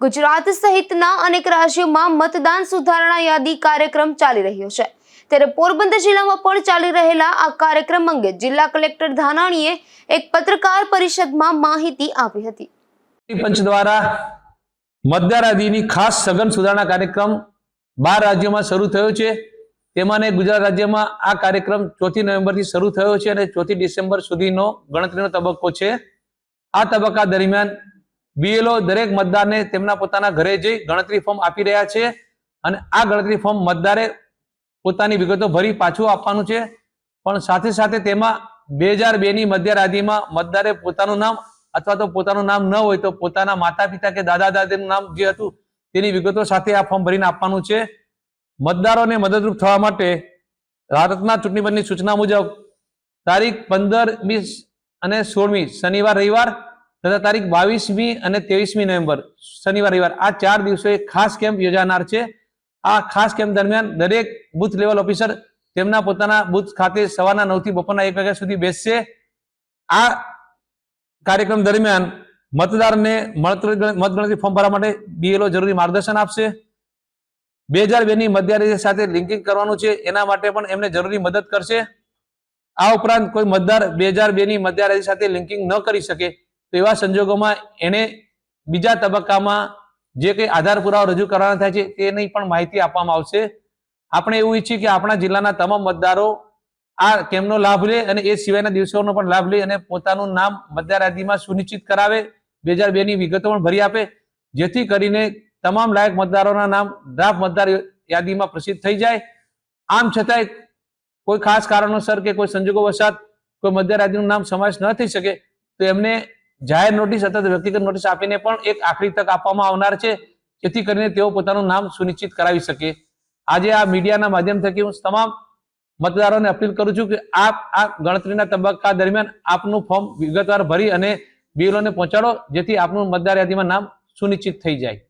ગુજરાત સહિતના અનેક રાજ્યોમાં મતદાન સુધારણા યાદી કાર્યક્રમ ચાલી રહ્યો છે. ત્યારે પોરબંદર જિલ્લામાં પણ ચાલી રહેલા આ કાર્યક્રમ અંગે જિલ્લા કલેક્ટર ધાનાણીએ એક પત્રકાર પરિષદમાં માહિતી આપી હતી. પંચ દ્વારા મતદાર યાદીની ખાસ સઘન સુધારણા કાર્યક્રમ બાર રાજ્યોમાં શરૂ થયો છે. તેમાંને ગુજરાત રાજ્યમાં આ કાર્યક્રમ ચોથી નવેમ્બરથી શરૂ થયો છે અને ચોથી ડિસેમ્બર સુધીનો ગણતરીનો તબક્કો છે. આ તબક્કા દરમિયાન બીએલઓ દરેક મતદારને તેમના પોતાના ઘરે જઈ ગણતરી ફોર્મ આપી રહ્યા છે અને આ ગણતરી ફોર્મ મતદારે પોતાની વિગતો ભરી પાછું આપવાનું છે. પણ સાથે સાથે તેમાં બે હજાર બેની ની મતદાર પોતાનું નામ અથવા તો પોતાનું નામ ન હોય તો પોતાના માતા પિતા કે દાદા દાદીનું નામ જે હતું તેની વિગતો સાથે આ ફોર્મ ભરીને આપવાનું છે. મતદારોને મદદરૂપ થવા માટે ભારતના ચૂંટણી પંચની સૂચના મુજબ તારીખ પંદરમી અને સોળમી શનિવાર રવિવાર તથા તારીખ બાવીસમી અને ત્રેવીસમી નવેમ્બર, શનિવાર, રવિવાર, આ ચાર દિવસે ખાસ કેમ્પ યોજાનાર છે. આ ખાસ કેમ્પ દરમિયાન દરેક બુથ લેવલ ઓફિસર તેમના પોતાના બુથ ખાતે સવારના નવથી બપોરના એક વાગ્યા સુધી બેસશે. આ કાર્યક્રમ દરમિયાન મતદારને મતગણ- મતગણતરી ફોર્મ ભરવા માટે બીએલઓ જરૂરી માર્ગદર્શન આપશે. બે હજાર બે ની મતદારી સાથે લિંકિંગ કરવાનું છે, એના માટે પણ એમને જરૂરી મદદ કરશે. આ ઉપરાંત કોઈ મતદાર બે હજાર બે ની મતદાર યાદી સાથે લિંકિંગ ન કરી શકે તો એવા સંજોગોમાં એને બીજા તબક્કામાં જે કંઈ આધાર પુરાવા રજૂ કરવાના થાય છે તેની પણ માહિતી આપવામાં આવશે. આપણે એવું ઈચ્છીએ કે આપણા જિલ્લાના તમામ મતદારો આ કેમનો લાભ લે અને એ સિવાયના દિવસોનો પણ લાભ લે અને પોતાનું નામ મતદાર યાદીમાં સુનિશ્ચિત કરાવે. બે હજાર બે ની વિગતો પણ ભરી આપે. જેથી કરીને તમામ લાયક મતદારોના નામ ડ્રાફ્ટ મતદાર યાદીમાં પ્રસિદ્ધ થઈ જાય. આમ છતાંય કોઈ ખાસ કારણોસર કે કોઈ સંજોગો વસાત કોઈ મતદાર યાદીનું નામ સમાવેશ ન થઈ શકે તો એમને જાહેર નોટિસ અથવા વ્યક્તિગત નોટિસ આપીને પણ એક આખરી તક આપવામાં આવનાર છે. જેથી કરીને તેઓ પોતાનું નામ સુનિશ્ચિત કરાવી શકે. આજે આ મીડિયાના માધ્યમ થકી હું તમામ મતદારોને અપીલ કરું છું કે આપ આ ગણતરીના તબક્કા દરમિયાન આપનું ફોર્મ વિગતવાર ભરી અને બિલોને પહોંચાડો, જેથી આપનું મતદાર યાદીમાં નામ સુનિશ્ચિત થઈ જાય.